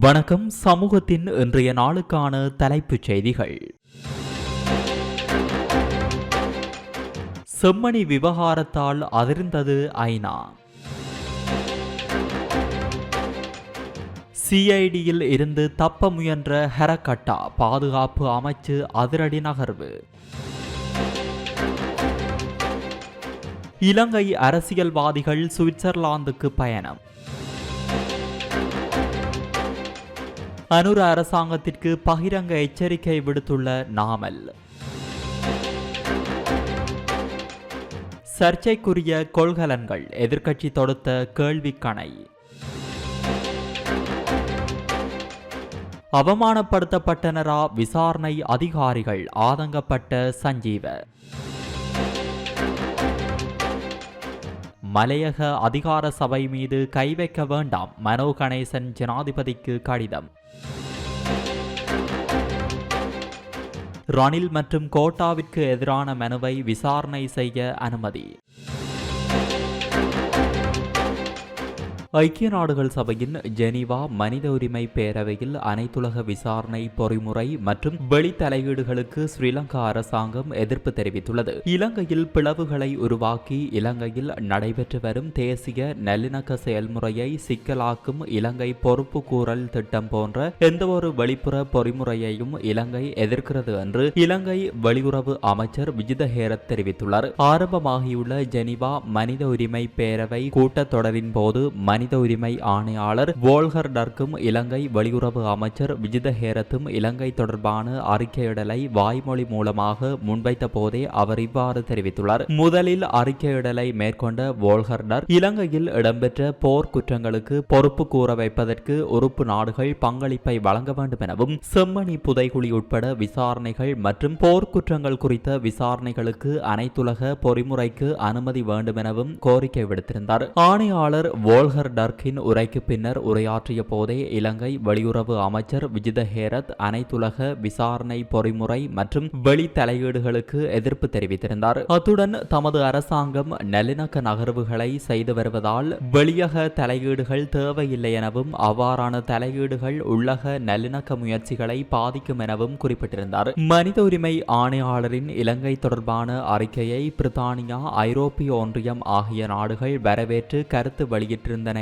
வணக்கம். சமூகத்தின் இன்றைய நாளுக்கான தலைப்புச் செய்திகள். செம்மணி விவகாரத்தால் அதிர்ந்தது ஐநா. சிஐடியில் இருந்து தப்ப முயன்ற ஹெரக்கட்டா பாதுகாப்பு அமைச்சு அதிரடி நகர்வு. இலங்கை அரசியல்வாதிகள் சுவிட்சர்லாந்துக்கு பயணம். அனுர அரசாங்கத்திற்கு பகிரங்க எச்சரிக்கை விடுத்துள்ள நாமல். சர்ச்சைக்குரிய கொள்கலன்கள் எதிர்க்கட்சி தொடுத்த கேள்விக்கணை. அவமானப்படுத்தப்பட்டனரா விசாரணை அதிகாரிகள் ஆதங்கப்பட்ட சஞ்சீவ. மலையக அதிகார சபை மீது கை வைக்க வேண்டாம் மனோ கணேசன் ஜனாதிபதிக்கு கடிதம். ரணில் மற்றும் கோட்டாவிற்கு எதிரான மனுவை விசாரணை செய்ய அனுமதி. ஐக்கிய நாடுகள் சபையின் ஜெனீவா மனித உரிமை பேரவையில் அனைத்துலக விசாரணை பொறிமுறை மற்றும் வெளித்தலையீடுகளுக்கு ஸ்ரீலங்கா அரசாங்கம் எதிர்ப்பு தெரிவித்துள்ளது. இலங்கையில் பிளவுகளை உருவாக்கி இலங்கையில் நடைபெற்று வரும் தேசிய நல்லிணக்க செயல்முறையை சிக்கலாக்கும் இலங்கை பொறுப்பு கூறல் திட்டம் போன்ற எந்தவொரு வெளிப்புற பொறிமுறையையும் இலங்கை எதிர்க்கிறது என்று இலங்கை வெளியுறவு அமைச்சர் விஜித ஹேரத் தெரிவித்துள்ளார். ஆரம்பமாகியுள்ள ஜெனிவா மனித உரிமை பேரவை கூட்டத்தொடரின் போது மனித உரிமை ஆணையாளர் வோல்கர் டர்க்கும் இலங்கை வெளியுறவு அமைச்சர் விஜித ஹேரத்தும் இலங்கை தொடர்பான அறிக்கையிடலை வாய்மொழி மூலமாக முன்வைத்த போதே அவர் இவ்வாறு தெரிவித்துள்ளார். முதலில் அறிக்கையிடலை மேற்கொண்ட வோல்கர்டர் இலங்கையில் இடம்பெற்ற போர் குற்றங்களுக்கு பொறுப்பு கூற வைப்பதற்கு உறுப்பு நாடுகள் பங்களிப்பை வழங்க வேண்டும் எனவும் செம்மணி புதைகுழி உட்பட விசாரணைகள் மற்றும் போர்க்குற்றங்கள் குறித்த விசாரணைகளுக்கு அனைத்துலக பொறிமுறைக்கு அனுமதி வேண்டும் எனவும் கோரிக்கை விடுத்திருந்தார். ஆணையாளர் வோல்கர் டர்க்கின் உரைக்கு பின்னர் உரையாற்றிய போதே இலங்கை வெளியுறவு அமைச்சர் விஜித ஹேரத் அனைத்துலக விசாரணை பொறிமுறை மற்றும் வெளி தலையீடுகளுக்கு எதிர்ப்பு தெரிவித்திருந்தார். அத்துடன் தமது அரசாங்கம் நல்லிணக்க நகர்வுகளை செய்து வருவதால் வெளியக தலையீடுகள் தேவையில்லை எனவும் அவ்வாறான தலையீடுகள் உள்ளக நல்லிணக்க முயற்சிகளை பாதிக்கும் எனவும் குறிப்பிட்டிருந்தார். மனித உரிமை ஆணையாளரின் இலங்கை தொடர்பான அறிக்கையை பிரித்தானியா ஐரோப்பிய ஒன்றியம் ஆகிய நாடுகள் வரவேற்று கருத்து வெளியிட்டிருந்தன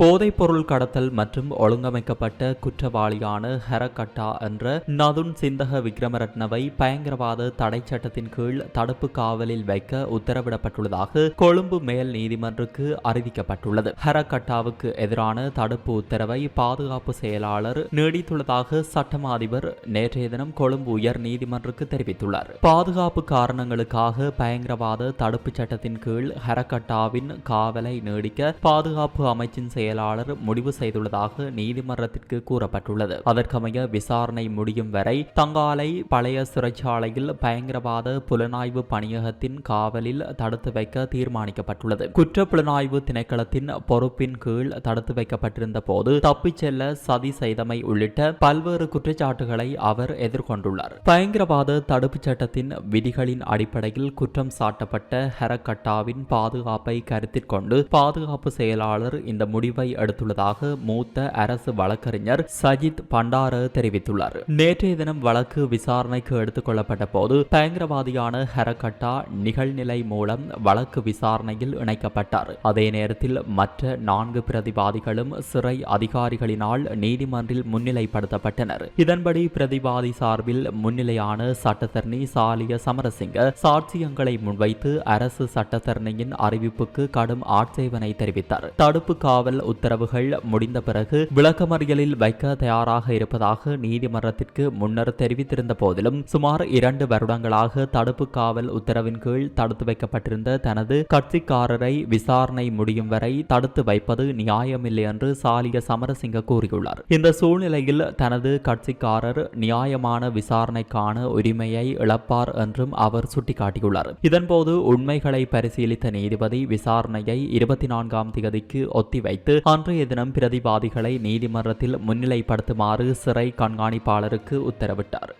போதைப்பொருள் கடத்தல் மற்றும் ஒழுங்கமைக்கப்பட்ட குற்றவாளியான ஹரகட்டா என்ற நதுன் சிந்தக விக்ரமரட்னவை பயங்கரவாத தடை சட்டத்தின் கீழ் தடுப்பு காவலில் வைக்க உத்தரவிடப்பட்டுள்ளதாக கொழும்பு மேல் நீதிமன்றுக்கு அறிவிக்கப்பட்டுள்ளது. ஹெரகட்டாவுக்கு எதிரான தடுப்பு உத்தரவை பாதுகாப்பு செயலாளர் நீடித்துள்ளதாக சட்டமா அதிபர் நேற்றைய தினம் கொழும்பு உயர் நீதிமன்றுக்கு தெரிவித்துள்ளார். பாதுகாப்பு காரணங்களுக்காக பயங்கரவாத தடுப்பு சட்டத்தின் கீழ் ஹெரகட்டாவின் காவலை நீடிக்க பாதுகாப்பு அமைச்சின் செயல் செயலாளர் முடிவு செய்துள்ளதாக நீதிமன்றத்திற்கு கூறப்பட்டுள்ளது. அதற்கமைய விசாரணை முடியும் வரை தங்காலை பழைய சிறைச்சாலையில் பயங்கரவாத புலனாய்வு பணியகத்தின் காவலில் தடுத்து வைக்க தீர்மானிக்கப்பட்டுள்ளது. குற்ற புலனாய்வு திணைக்களத்தின் பொறுப்பின் கீழ் தடுத்து வைக்கப்பட்டிருந்த போது தப்பிச் செல்ல சதி செய்தமை உள்ளிட்ட பல்வேறு குற்றச்சாட்டுகளை அவர் எதிர்கொண்டுள்ளார். பயங்கரவாத தடுப்புச் சட்டத்தின் விதிகளின் அடிப்படையில் குற்றம் சாட்டப்பட்ட ஹெரக்கட்டாவின் பாதுகாப்பை கருத்தில் கொண்டு பாதுகாப்பு செயலாளர் இந்த முடிவை எடுத்துள்ளதாக மூத்த அரசு வழக்கறிஞர் சஜித் பண்டார தெரிவித்துள்ளார். நேற்றைய தினம் வழக்கு விசாரணைக்கு எடுத்துக் கொள்ளப்பட்ட போது பயங்கரவாதியான ஹரகட்டா நிகழ்நிலை மூலம் வழக்கு விசாரணையில் இணைக்கப்பட்டார். அதே நேரத்தில் மற்ற நான்கு பிரதிவாதிகளும் சிறை அதிகாரிகளினால் நீதிமன்றில் முன்னிலைப்படுத்தப்பட்டனர். இதன்படி பிரதிவாதி சார்பில் முன்னிலையான சட்டத்தரணி சாலிய சமரசிங்க சாட்சியங்களை முன்வைத்து அரசு சட்டத்தரணியின் அறிவிப்புக்கு கடும் ஆட்சேபனை தெரிவித்தார். தடுப்பு காவல் உத்தரவுகள் முடிந்த பிறகு விளக்கமறியலில் வைக்க தயாராக இருப்பதாக நீதிமன்றத்திற்கு முன்னர் தெரிவித்திருந்த போதிலும் சுமார் இரண்டு வருடங்களாக தடுப்பு காவல் உத்தரவின் கீழ் தடுத்து வைக்கப்பட்டிருந்த தனது கட்சிக்காரரை விசாரணை முடியும் வரை தடுத்து வைப்பது நியாயமில்லை என்று சாலிய சமரசிங்க கூறியுள்ளார். இந்த சூழ்நிலையில் தனது கட்சிக்காரர் நியாயமான விசாரணைக்கான உரிமையை இழப்பார் என்றும் அவர் சுட்டிக்காட்டியுள்ளார். இதன்போது உண்மைகளை பரிசீலித்த நீதிபதி விசாரணையை இருபத்தி நான்காம் திகதிக்கு ஒத்திவைத்து அன்றைய தினம் பிரதிவாதிகளை நீதிமன்றத்தில் முன்னிலைப்படுத்துமாறு சிறை கண்காணிப்பாளருக்கு உத்தரவிட்டார்.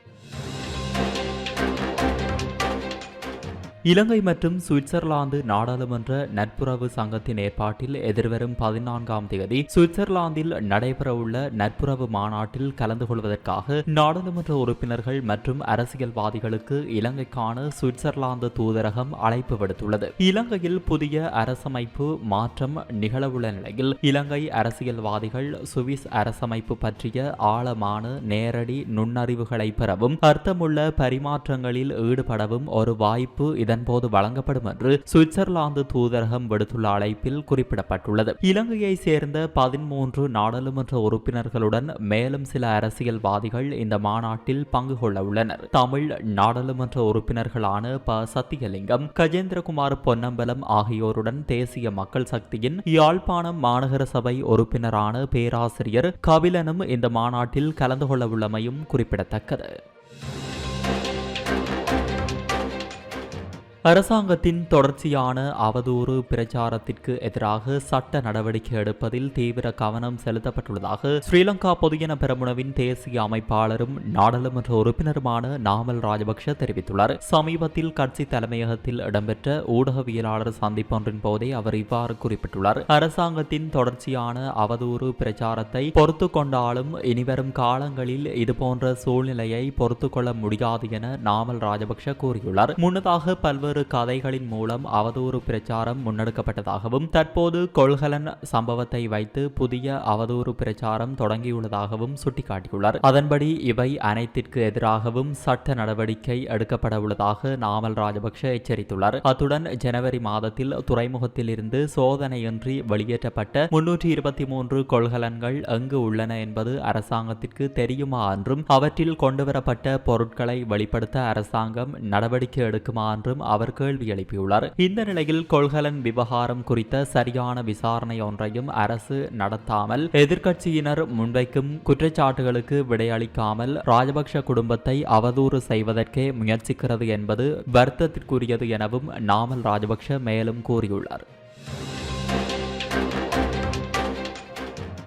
இலங்கை மற்றும் சுவிட்சர்லாந்து நாடாளுமன்ற நட்புறவு சங்கத்தின் ஏற்பாட்டில் எதிர்வரும் பதினான்காம் தேதி சுவிட்சர்லாந்தில் நடைபெறவுள்ள நட்புறவு மாநாட்டில் கலந்து கொள்வதற்காக நாடாளுமன்ற உறுப்பினர்கள் மற்றும் அரசியல்வாதிகளுக்கு இலங்கைக்கான சுவிட்சர்லாந்து தூதரகம் அழைப்பு விடுத்துள்ளது. இலங்கையில் புதிய அரசமைப்பு மாற்றம் நிகழவுள்ள நிலையில் இலங்கை அரசியல்வாதிகள் சுவிஸ் அரசமைப்பு பற்றிய ஆழமான நேரடி நுண்ணறிவுகளை பெறவும் அர்த்தமுள்ள பரிமாற்றங்களில் ஈடுபடவும் ஒரு வாய்ப்பு இதன் இதன்போது வழங்கப்படும் என்று சுவிட்சர்லாந்து தூதரகம் விடுத்துள்ள அழைப்பில் குறிப்பிடப்பட்டுள்ளது. இலங்கையை சேர்ந்த பதிமூன்று நாடாளுமன்ற உறுப்பினர்களுடன் மேலும் சில அரசியல்வாதிகள் இந்த மாநாட்டில் பங்கு கொள்ள உள்ளனர். தமிழ் நாடாளுமன்ற உறுப்பினர்களான ப. சத்தியலிங்கம் கஜேந்திரகுமார் பொன்னம்பலம் ஆகியோருடன் தேசிய மக்கள் சக்தியின் யாழ்ப்பாணம் மாநகர சபை உறுப்பினரான பேராசிரியர் கபிலனும் இந்த மாநாட்டில் கலந்து கொள்ள உள்ளமையும் குறிப்பிடத்தக்கது. அரசாங்கத்தின் தொடர்ச்சியான அவதூறு பிரச்சாரத்திற்கு எதிராக சட்ட நடவடிக்கை எடுப்பதில் தீவிர கவனம் செலுத்தப்பட்டுள்ளதாக ஸ்ரீலங்கா பொதுஜன பெரமுனவின் தேசிய அமைப்பாளரும் நாடாளுமன்ற உறுப்பினருமான நாமல் ராஜபக்ஷ தெரிவித்துள்ளார். சமீபத்தில் கட்சி தலைமையகத்தில் இடம்பெற்ற ஊடகவியலாளர் சந்திப்பொன்றின் போதே அவர் இவ்வாறு குறிப்பிட்டுள்ளார். அரசாங்கத்தின் தொடர்ச்சியான அவதூறு பிரச்சாரத்தை பொறுத்து கொண்டாலும் இனிவரும் காலங்களில் இதுபோன்ற சூழ்நிலையை பொறுத்து கொள்ள முடியாது என நாமல் ராஜபக்ஷ கூறியுள்ளார். முன்னதாக பல்வேறு பல்வேறு கதைகளின் மூலம் அவதூறு பிரச்சாரம் முன்னெடுக்கப்பட்டதாகவும் தற்போது கொள்கலன் சம்பவத்தை வைத்து புதிய அவதூறு பிரச்சாரம் தொடங்கியுள்ளதாகவும் சுட்டிக்காட்டியுள்ளார். அதன்படி இவை அனைத்திற்கு எதிராகவும் சட்ட நடவடிக்கை எடுக்கப்பட உள்ளதாக நாமல் ராஜபக்ஷ எச்சரித்துள்ளார். அத்துடன் ஜனவரி மாதத்தில் துறைமுகத்தில் இருந்து சோதனையின்றி வெளியேற்றப்பட்ட முன்னூற்றி இருபத்தி மூன்று கொள்கலன்கள் எங்கு உள்ளன என்பது அரசாங்கத்திற்கு தெரியுமா என்றும் அவற்றில் கொண்டுவரப்பட்ட பொருட்களை வெளிப்படுத்த அரசாங்கம் நடவடிக்கை எடுக்குமா என்றும் அவர் கேள்வி எழுப்பியுள்ளார். இந்த நிலையில் கொள்கலன் விவகாரம் குறித்த சரியான விசாரணை ஒன்றையும் அரசு நடத்தாமல் எதிர்க்கட்சியினர் முன்வைக்கும் குற்றச்சாட்டுகளுக்கு விடையளிக்காமல் ராஜபக்ஷ குடும்பத்தை அவதூறு செய்வதற்கே முயற்சிக்கிறது என்பது வருத்தத்திற்குரியது எனவும் நாமல் ராஜபக்ஷ மேலும் கூறியுள்ளார்.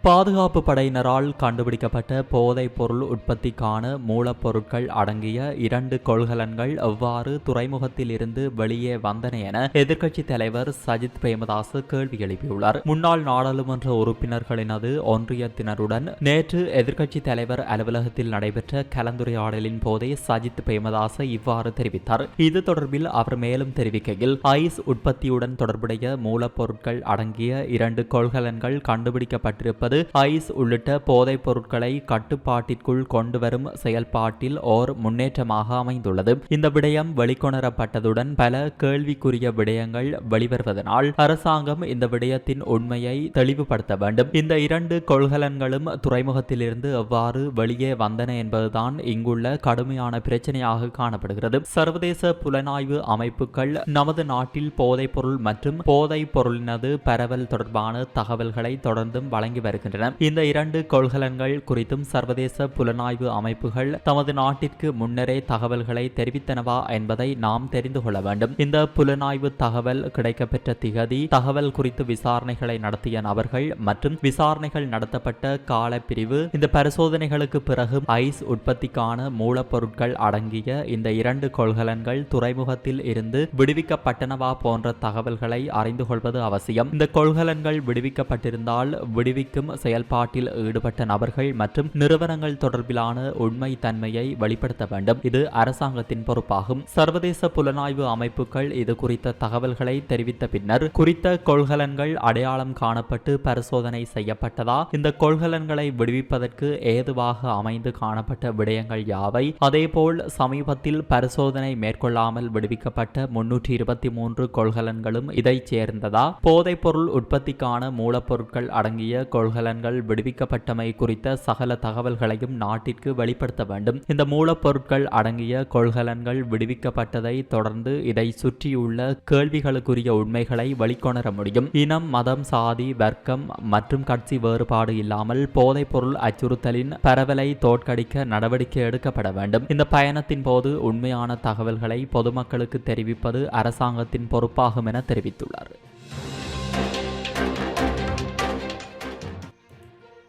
பாதுகாப்பு படையினரால் கண்டுபிடிக்கப்பட்ட போதைப் பொருள் உற்பத்திக்கான மூலப்பொருட்கள் அடங்கிய இரண்டு கொள்கலன்கள் எவ்வாறு துறைமுகத்தில் இருந்து வெளியே வந்தன என எதிர்க்கட்சி தலைவர் சஜித் பிரேமதாஸ் கேள்வி எழுப்பியுள்ளார். முன்னாள் நாடாளுமன்ற உறுப்பினர்களினது ஒன்றியத்தினருடன் நேற்று எதிர்க்கட்சி தலைவர் அலுவலகத்தில் நடைபெற்ற கலந்துரையாடலின் போதே சஜித் பிரேமதாச இவ்வாறு தெரிவித்தார். இது தொடர்பில் அவர் மேலும் தெரிவிக்கையில் ஐஸ் உற்பத்தியுடன் தொடர்புடைய மூலப்பொருட்கள் அடங்கிய இரண்டு கொள்கலன்கள் கண்டுபிடிக்கப்பட்டிருப்பது என்பது ஐஸ் உள்ளிட்ட போதைப் பொருட்களை கட்டுப்பாட்டிற்குள் கொண்டுவரும் செயல்பாட்டில் ஓர் முன்னேற்றமாக அமைந்துள்ளது. இந்த விடயம் வெளிக்கொணரப்பட்டதுடன் பல கேள்விக்குரிய விடயங்கள் வெளிவருவதனால் அரசாங்கம் இந்த விடயத்தின் உண்மையை தெளிவுபடுத்த வேண்டும். இந்த இரண்டு கொள்கலன்களும் துறைமுகத்திலிருந்து எவ்வாறு வெளியே வந்தன என்பதுதான் இங்குள்ள கடுமையான பிரச்சனையாக காணப்படுகிறது. சர்வதேச புலனாய்வு அமைப்புகள் நமது நாட்டில் போதைப் பொருள் மற்றும் போதைப் பொருளினது பரவல் தொடர்பான தகவல்களை தொடர்ந்தும் வழங்கி வருகிறது வருகின்றன இந்த இரண்டு கொள்கலன்கள் குறித்தும் சர்வதேச புலனாய்வு அமைப்புகள் தமது நாட்டிற்கு முன்னரே தகவல்களை தெரிவித்தனவா என்பதை நாம் தெரிந்து கொள்ள வேண்டும். இந்த புலனாய்வு தகவல் கிடைக்கப்பெற்ற திகதி தகவல் குறித்து விசாரணைகளை நடத்திய நபர்கள் மற்றும் விசாரணைகள் நடத்தப்பட்ட கால பிரிவு இந்த பரிசோதனைகளுக்கு பிறகு ஐஸ் உற்பத்திக்கான மூலப்பொருட்கள் அடங்கிய இந்த இரண்டு கொள்கலன்கள் துறைமுகத்தில் இருந்து விடுவிக்கப்பட்டனவா போன்ற தகவல்களை அறிந்து கொள்வது அவசியம். இந்த கொள்கலன்கள் விடுவிக்கப்பட்டிருந்தால் விடுவிக்கும் செயல்பாட்டில் ஈடுபட்ட நபர்கள் மற்றும் நிறுவனங்கள் தொடர்பிலான உண்மை தன்மையை வெளிப்படுத்த வேண்டும். இது அரசாங்கத்தின் பொறுப்பாகும். சர்வதேச புலனாய்வு அமைப்புகள் இது குறித்த தகவல்களை தெரிவித்த பின்னர் குறித்த கொள்கலன்கள் அடையாளம் காணப்பட்டு பரிசோதனை செய்யப்பட்டதா? இந்த கொள்கலன்களை விடுவிப்பதற்கு ஏதுவாக அமைந்து காணப்பட்ட விடயங்கள் யாவை? அதேபோல் சமீபத்தில் பரிசோதனை மேற்கொள்ளாமல் விடுவிக்கப்பட்ட முன்னூற்றி இருபத்தி மூன்று கொள்கலன்களும் இதைச் சேர்ந்ததா? போதைப்பொருள் உற்பத்திக்கான மூலப்பொருட்கள் அடங்கிய கொள்கலன் கொள்கலன்கள் விடுவிக்கப்பட்டமை குறித்த சகல தகவல்களையும் நாட்டிற்கு வெளிப்படுத்த வேண்டும். இந்த மூலப்பொருட்கள் அடங்கிய கொள்கலன்கள் விடுவிக்கப்பட்டதை தொடர்ந்து இதை சுற்றியுள்ள கேள்விகளுக்குரிய உண்மைகளை வெளிக்கொணர முடியும். இனம் மதம் சாதி வர்க்கம் மற்றும் கட்சி வேறுபாடு இல்லாமல் போதைப்பொருள் அச்சுறுத்தலின் பரவலை தோற்கடிக்க நடவடிக்கை எடுக்கப்பட வேண்டும். இந்த பயணத்தின் போது உண்மையான தகவல்களை பொதுமக்களுக்கு தெரிவிப்பது அரசாங்கத்தின் பொறுப்பாகும் என தெரிவித்துள்ளார்.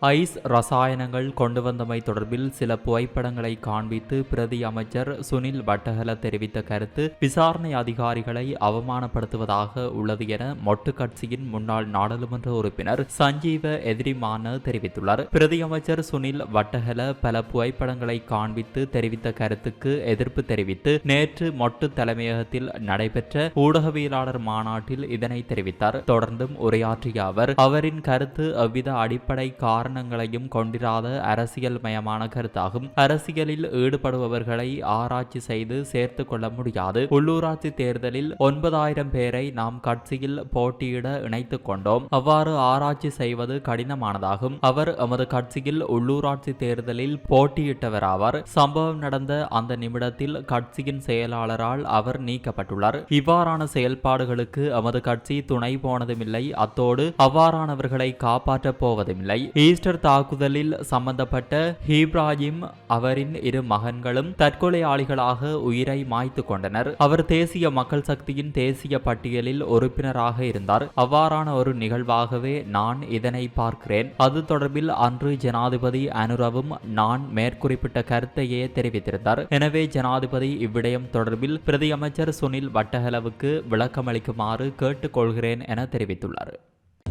ஐஸ் ரசாயனங்கள் கொண்டு வந்தமை தொடர்பில் சில புகைப்படங்களை காண்பித்து பிரதி அமைச்சர் சுனில் வட்டகல தெரிவித்த கருத்து விசாரணை அதிகாரிகளை அவமானப்படுத்துவதாக உள்ளது என மொட்டு கட்சியின் முன்னாள் நாடாளுமன்ற உறுப்பினர் சஞ்சீவ எதிரிமான தெரிவித்துள்ளார். பிரதி அமைச்சர் சுனில் வட்டகல பல புகைப்படங்களை காண்பித்து தெரிவித்த கருத்துக்கு எதிர்ப்பு தெரிவித்து நேற்று மொட்டு தலைமையகத்தில் நடைபெற்ற ஊடகவியலாளர் மாநாட்டில் இதனை தெரிவித்தார். தொடர்ந்தும் உரையாற்றிய அவர் அவரின் கருத்து அவ்வித அடிப்படை காரணங்களையும் கொண்டிராத அரசியல் மயமான கருத்தாகும். அரசியலில் ஈடுபடுபவர்களை ஆராய்ச்சி செய்து சேர்த்து கொள்ள முடியாது. உள்ளூராட்சி தேர்தலில் ஒன்பதாயிரம் பேரை நாம் கட்சியில் போட்டியிட இணைத்துக் கொண்டோம். அவ்வாறு ஆராய்ச்சி செய்வது கடினமானதாகும். அவர் எமது கட்சியில் உள்ளூராட்சி தேர்தலில் போட்டியிட்டவராவார். சம்பவம் நடந்த அந்த நிமிடத்தில் கட்சியின் செயலாளரால் அவர் நீக்கப்பட்டுள்ளார். இவ்வாறான செயல்பாடுகளுக்கு எமது கட்சி துணை போனதுமில்லை. அத்தோடு அவ்வாறானவர்களை காப்பாற்றப் போவதுமில்லை. ஈஸ்டர் தாக்குதலில் சம்பந்தப்பட்ட ஹீப்ராஹிம் அவரின் இரு மகன்களும் தற்கொலையாளிகளாக உயிரை மாய்த்து கொண்டனர். அவர் தேசிய மக்கள் சக்தியின் தேசிய பட்டியலில் உறுப்பினராக இருந்தார். அவ்வாறான ஒரு நிகழ்வாகவே நான் இதனை பார்க்கிறேன். அது தொடர்பில் அன்று ஜனாதிபதி அனுரவும் நான் மேற்குறிப்பிட்ட கருத்தையே தெரிவித்திருந்தார். எனவே ஜனாதிபதி இவ்விடயம் தொடர்பில் பிரதியமைச்சர் சுனில் வட்டஹலவுக்கு விளக்கமளிக்குமாறு கேட்டுக்கொள்கிறேன் என தெரிவித்துள்ளார்.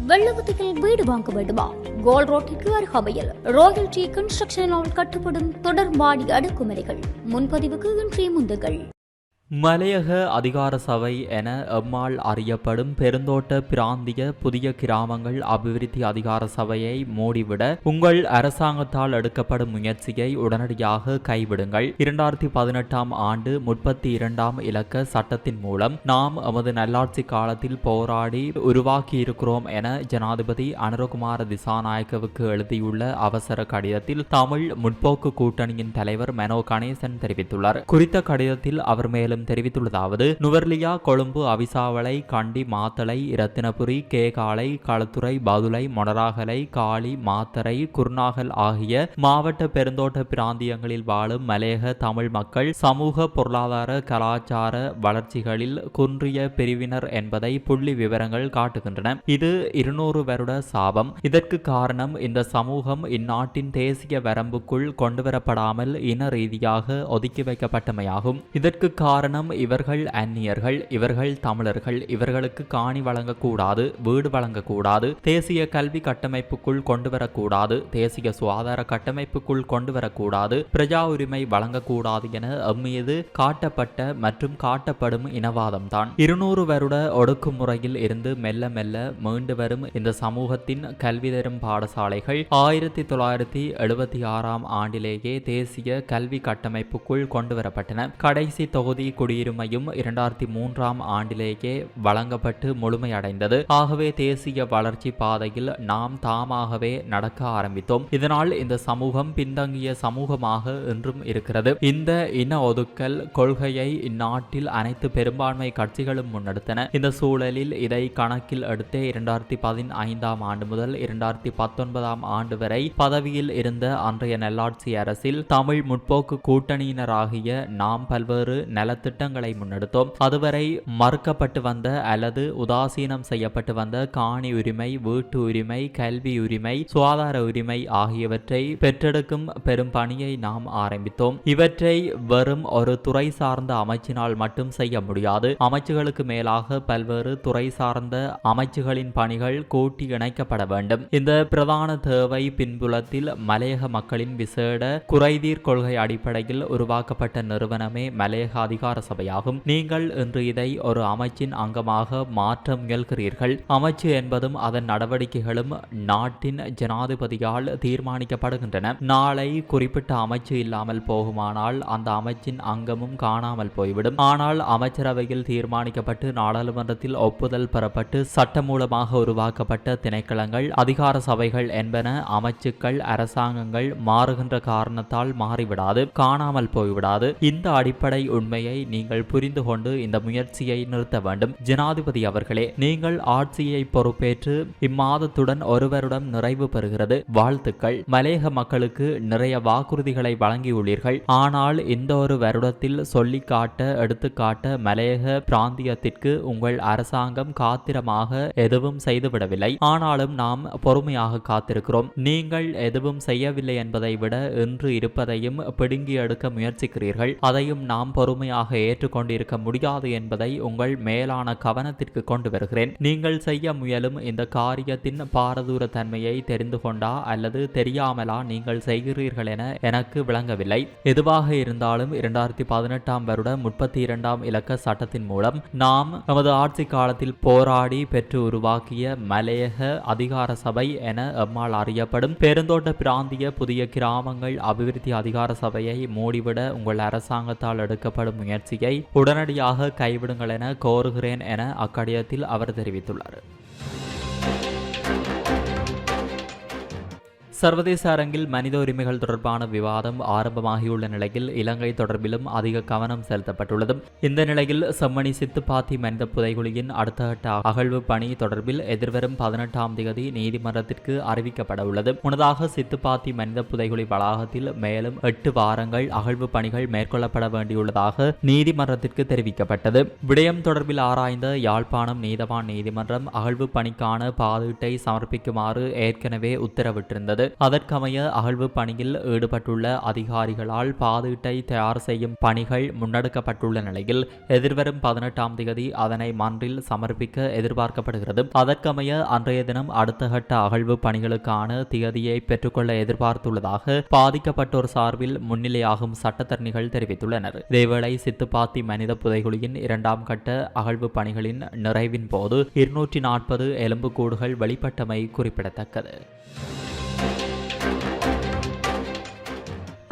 வெள்ளவத்தையில் வீடு வாங்க வேண்டுமா? கோல் ரோட்டிற்கு அருகாமையில் ராயல் டி கன்ஸ்ட்ரக்ஷனால் கட்டுப்படும் தொடர் மாடி அடுக்குமுறைகள் முன்பதிவுக்கு இன்றைய முந்துகள். மலையக அதிகார சபை என எம்மால் அறியப்படும் பெருந்தோட்ட பிராந்திய புதிய கிராமங்கள் அபிவிருத்தி அதிகார சபையை மூடிவிட உங்கள் அரசாங்கத்தால் எடுக்கப்படும் முயற்சியை உடனடியாக கைவிடுங்கள். இரண்டாயிரத்தி பதினெட்டாம் ஆண்டு முப்பத்தி இரண்டாம் இலக்க சட்டத்தின் மூலம் நாம் எமது நல்லாட்சி காலத்தில் போராடி உருவாக்கியிருக்கிறோம் என ஜனாதிபதி அனுரகுமார திசாநாயக்கவுக்கு எழுதியுள்ள அவசர கடிதத்தில் தமிழ் முற்போக்கு கூட்டணியின் தலைவர் மெனோ கணேசன் தெரிவித்துள்ளார். குறித்த கடிதத்தில் அவர் மேலும் தெரிவித்துள்ளதாவது நுவர்லியா கொழும்பு அவிசாவளை கண்டி மாத்தளை இரத்தினபுரி கேகாலை களத்துறை பதுளை மொனராகலை காளி மாத்தரை குர்நாகல் ஆகிய மாவட்ட பெருந்தோட்ட பிராந்தியங்களில் வாழும் மலையக தமிழ் மக்கள் சமூக பொருளாதார கலாச்சார வளர்ச்சிகளில் குன்றிய பிரிவினர் என்பதை புள்ளி விவரங்கள் காட்டுகின்றன. இது இருநூறு வருட சாபம். இதற்கு காரணம் இந்த சமூகம் இந்நாட்டின் தேசிய வரம்புக்குள் கொண்டுவரப்படாமல் இன ரீதியாக ஒதுக்கி வைக்கப்பட்டமையாகும். இதற்கு காரணம் இவர்கள் அந்நியர்கள் இவர்கள் தமிழர்கள் இவர்களுக்கு காணி வழங்கக்கூடாது வீடு வழங்கக்கூடாது தேசிய கல்வி கட்டமைப்புக்குள் கொண்டு வரக்கூடாது தேசிய சுகாதார கட்டமைப்புக்குள் கொண்டு வரக்கூடாது பிரஜா உரிமை வழங்கக்கூடாது என எம்மீது காட்டப்பட்ட மற்றும் காட்டப்படும் இனவாதம் தான் இருநூறு வருட ஒடுக்குமுறையில் இருந்து மெல்ல மெல்ல மீண்டு வரும் இந்த சமூகத்தின் கல்வி தரும் பாடசாலைகள் ஆயிரத்தி தொள்ளாயிரத்தி எழுபத்தி ஆறாம் ஆண்டிலேயே தேசிய கல்வி கட்டமைப்புக்குள் கொண்டு வரப்பட்டன. கடைசி தொகுதி குடியுரிமையும் இரண்டாயிரத்தி மூன்றாம் ஆண்டிலேயே வழங்கப்பட்டு முழுமையடைந்தது. ஆகவே தேசிய வளர்ச்சி பாதையில் நாம் தாமாகவே நடக்க ஆரம்பித்தோம். இதனால் இந்த சமூகம் பின்தங்கிய சமூகமாக இன்றும் இருக்கிறது. இந்த இன ஒதுக்கல் கொள்கையை இந்நாட்டில் அனைத்து பெரும்பான்மை கட்சிகளும் முன்னெடுத்தன. இந்த சூழலில் இதை கணக்கில் எடுத்தே இரண்டாயிரத்தி பதினைந்தாம் ஆண்டு முதல் இரண்டாயிரத்தி பத்தொன்பதாம் ஆண்டு வரை பதவியில் இருந்த அன்றைய நல்லாட்சி அரசில் தமிழ் முற்போக்கு கூட்டணியினராகிய நாம் பல்வேறு திட்டங்களை முன்னெடுத்தோம். அதுவரை மறுக்கப்பட்டு வந்த அல்லது உதாசீனம் செய்யப்பட்டு வந்த காணி உரிமை வீட்டு உரிமை கல்வி உரிமை சுகாதார உரிமை ஆகியவற்றை பெற்றெடுக்கும் பெரும் பணியை நாம் ஆரம்பித்தோம். இவற்றை வெறும் ஒரு துறை சார்ந்த அமைச்சினால் மட்டும் செய்ய முடியாது. அமைச்சுகளுக்கு மேலாக பல்வேறு துறை சார்ந்த அமைச்சுகளின் பணிகள் கூட்டி இணைக்கப்பட வேண்டும். இந்த பிரதான தேவை பின்புலத்தில் மலையக மக்களின் விசேட குறைதீர் கொள்கை அடிப்படையில் உருவாக்கப்பட்ட நிறுவனமே மலையக அதிகார சபையாகும். நீங்கள் இன்று இதை ஒரு அமைச்சின் அங்கமாக மாற்ற முயல்கிறீர்கள் அமைச்சு என்பதும் அதன் நடவடிக்கைகளும் நாட்டின் ஜனாதிபதியால் தீர்மானிக்கப்படுகின்றன. நாளை குறிப்பிட்ட அமைச்சு இல்லாமல் போகுமானால் அந்த அமைச்சின் அங்கமும் காணாமல் போய்விடும். ஆனால் அமைச்சரவையில் தீர்மானிக்கப்பட்டு நாடாளுமன்றத்தில் ஒப்புதல் பெறப்பட்டு சட்டமூலமாக உருவாக்கப்பட்ட திணைக்களங்கள் அதிகார சபைகள் என்பன அமைச்சுக்கள் அரசாங்கங்கள் மாறுகின்ற காரணத்தால் மாறிவிடாது காணாமல் போய்விடாது. இந்த அடிப்படை உண்மையை நீங்கள் புரிந்து கொண்டு இந்த முயற்சியை நிறுத்த வேண்டும். ஜனாதிபதி அவர்களே நீங்கள் ஆட்சியை பொறுப்பேற்று இம்மாதத்துடன் ஒரு வருடம் நிறைவு பெறுகிறது. வாழ்த்துக்கள். மலையக மக்களுக்கு நிறைய வாக்குறுதிகளை வழங்கியுள்ளீர்கள். ஆனால் இந்த ஒரு வருடத்தில் சொல்லி காட்ட எடுத்துக்காட்ட மலையக பிராந்தியத்திற்கு உங்கள் அரசாங்கம் காத்திரமாக எதுவும் செய்துவிடவில்லை. ஆனாலும் நாம் பொறுமையாக காத்திருக்கிறோம். நீங்கள் எதுவும் செய்யவில்லை என்பதை விட இன்று இருப்பதையும் பிடுங்கி எடுக்க முயற்சிக்கிறீர்கள். அதையும் நாம் பொறுமையாக ஏற்றுக்கொண்டிருக்க முடியாது என்பதை உங்கள் மேலான கவனத்திற்கு கொண்டு வருகிறேன். நீங்கள் செய்ய முயலும் இந்த காரியத்தின் பாரதூர தன்மையை தெரிந்து கொண்டா அல்லது தெரியாமலா நீங்கள் செய்கிறீர்கள் என எனக்கு விளங்கவில்லை. எதுவாக இருந்தாலும் இரண்டாயிரத்தி பதினெட்டாம் வருட முப்பத்தி இரண்டாம் இலக்க சட்டத்தின் மூலம் நாம் நமது ஆட்சி காலத்தில் போராடி பெற்று உருவாக்கிய மலையக அதிகார சபை என எம்மால் அறியப்படும். பெருந்தோட்ட பிராந்திய புதிய கிராமங்கள் அபிவிருத்தி அதிகார சபையை மூடிவிட உங்கள் அரசாங்கத்தால் எடுக்கப்படும் முயற்சியை உடனடியாக கைவிடுங்கள் என கோருகிறேன் என அக்கடிதத்தில் அவர் தெரிவித்துள்ளார். சர்வதேச அரங்கில் மனித உரிமைகள் தொடர்பான விவாதம் ஆரம்பமாகியுள்ள நிலையில் இலங்கை தொடர்பிலும் அதிக கவனம் செலுத்தப்பட்டுள்ளது. இந்த நிலையில் செம்மணி சித்துப்பாத்தி மனித புதைகுழியின் அடுத்த கட்ட அகழ்வு பணி தொடர்பில் எதிர்வரும் பதினெட்டாம் தேதி நீதிமன்றத்திற்கு அறிவிக்கப்பட உள்ளது. முன்னதாக சித்துப்பாத்தி மனித புதைகுழி வளாகத்தில் மேலும் எட்டு வாரங்கள் அகழ்வு பணிகள் மேற்கொள்ளப்பட வேண்டியுள்ளதாக நீதிமன்றத்திற்கு தெரிவிக்கப்பட்டது. விடயம் தொடர்பில் ஆராய்ந்த யாழ்ப்பாணம் நீதவான் நீதிமன்றம் அகழ்வு பணிக்கான பாதீட்டை சமர்ப்பிக்குமாறு ஏற்கனவே உத்தரவிட்டிருந்தது. அதற்கமைய அகழ்வு பணியில் ஈடுபட்டுள்ள அதிகாரிகளால் பாதீட்டை தயார் செய்யும் பணிகள் முன்னெடுக்கப்பட்டுள்ள நிலையில் எதிர்வரும் பதினெட்டாம் தேதி அதனை மன்றில் சமர்ப்பிக்க எதிர்பார்க்கப்படுகிறது. அதற்கமைய அன்றைய தினம் அடுத்த கட்ட அகழ்வு பணிகளுக்கான திகதியை பெற்றுக்கொள்ள எதிர்பார்த்துள்ளதாக பாதிக்கப்பட்டோர் சார்பில் முன்னிலையாகும் சட்டத்தரணிகள் தெரிவித்துள்ளனர். இதேவேளை சித்துப்பாத்தி மனித புதைகுழியின் இரண்டாம் கட்ட அகழ்வு பணிகளின் நிறைவின் போது இருநூற்றி நாற்பது எலும்புக்கூடுகள் வெளிப்பட்டமை குறிப்பிடத்தக்கது.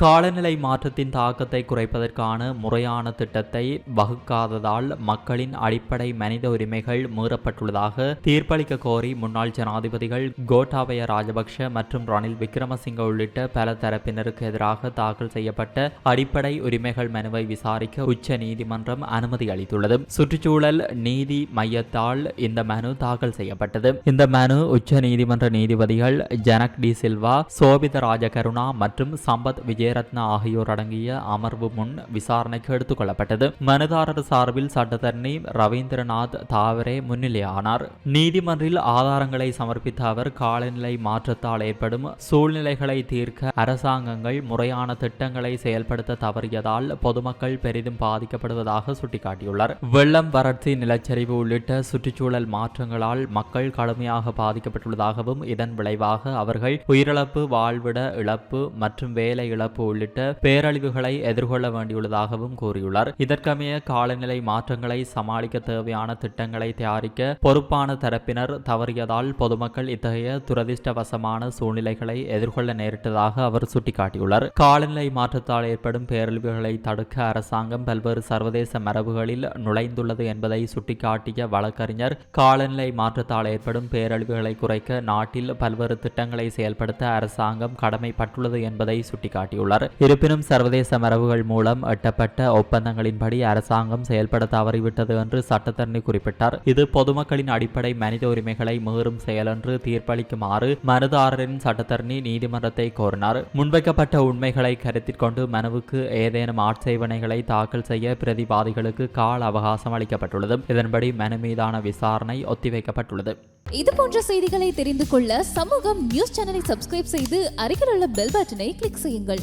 காலநிலை மாற்றத்தின் தாக்கத்தை குறைப்பதற்கான முறையான திட்டத்தை வகுக்காததால் மக்களின் அடிப்படை மனித உரிமைகள் மீறப்பட்டுள்ளதாக தீர்ப்பளிக்க கோரி முன்னாள் ஜனாதிபதிகள் கோட்டாபய ராஜபக்ஷ மற்றும் ரணில் விக்ரமசிங்க உள்ளிட்ட பல தரப்பினருக்கு எதிராக தாக்கல் செய்யப்பட்ட அடிப்படை உரிமைகள் மனுவை விசாரிக்க உச்ச நீதிமன்றம் அனுமதி அளித்துள்ளது. சுற்றுச்சூழல் நீதி மையத்தால் இந்த மனு தாக்கல் செய்யப்பட்டது. இந்த மனு உச்ச நீதிமன்ற நீதிபதிகள் ஜனக் டி சில்வா சோபித ராஜகருணா மற்றும் சம்பத் விஜய ஜெயரத்னா ஆகியோர் அடங்கிய அமர்வு முன் விசாரணைக்கு எடுத்துக் கொள்ளப்பட்டது. மனுதாரர் சார்பில் சட்டத்தரணி ரவீந்திரநாத் தாவரே முன்னிலையானார் நீதிமன்றில் ஆதாரங்களை சமர்ப்பித்த அவர் காலநிலை மாற்றத்தால் ஏற்படும் சூழ்நிலைகளை தீர்க்க அரசாங்கங்கள் முறையான திட்டங்களை செயல்படுத்த தவறியதால் பொதுமக்கள் பெரிதும் பாதிக்கப்படுவதாக சுட்டிக்காட்டியுள்ளார். வெள்ளம் வறட்சி நிலச்சரிவு உள்ளிட்ட சுற்றுச்சூழல் மாற்றங்களால் மக்கள் கடுமையாக பாதிக்கப்பட்டுள்ளதாகவும் இதன் விளைவாக அவர்கள் உயிரிழப்பு வாழ்விட இழப்பு மற்றும் வேலை இழப்பு உள்ளிட்ட பேரழிவுகளை எதிர்கொள்ள வேண்டியுள்ளதாகவும் கூறியுள்ளார். இதற்கமைய காலநிலை மாற்றங்களை சமாளிக்க தேவையான திட்டங்களை தயாரிக்க பொறுப்பான தரப்பினர் தவறியதால் பொதுமக்கள் இத்தகைய துரதிர்ஷ்டவசமான சூழ்நிலைகளை எதிர்கொள்ள நேரிட்டதாக அவர் சுட்டிக்காட்டியுள்ளார். காலநிலை மாற்றத்தால் ஏற்படும் பேரழிவுகளை தடுக்க அரசாங்கம் பல்வேறு சர்வதேச மரபுகளில் நுழைந்துள்ளது என்பதை சுட்டிக்காட்டிய வழக்கறிஞர் காலநிலை மாற்றத்தால் ஏற்படும் பேரழிவுகளை குறைக்க நாட்டில் பல்வேறு திட்டங்களை செயல்படுத்த அரசாங்கம் கடமைப்பட்டுள்ளது என்பதை சுட்டிக்காட்டியுள்ளார். கூறியுள்ளார். இருப்பினும் சர்வதேச மரபுகள் மூலம் எட்டப்பட்ட ஒப்பந்தங்களின்படி அரசாங்கம் செயல்பட தவறிவிட்டது என்று சட்டத்தரணி குறிப்பிட்டார். இது பொதுமக்களின் அடிப்படை மனித உரிமைகளை மீறும் செயல் என்று தீர்ப்பளிக்குமாறு மனுதாரரின் சட்டத்தரணி நீதிமன்றத்தை கோரினார். முன்வைக்கப்பட்ட உண்மைகளை கருத்தில் கொண்டு மனுவுக்கு ஏதேனும் ஆட்சேபனைகளை தாக்கல் செய்ய பிரதிவாதிகளுக்கு கால அவகாசம் அளிக்கப்பட்டுள்ளது. இதன்படி மனு மீதான விசாரணை ஒத்திவைக்கப்பட்டுள்ளது. இது போன்ற செய்திகளை தெரிந்து கொள்ள சமூகம் நியூஸ் சேனலை சப்ஸ்கிரைப் செய்து அருகில் உள்ள பெல் பட்டனை கிளிக் செய்யுங்கள்.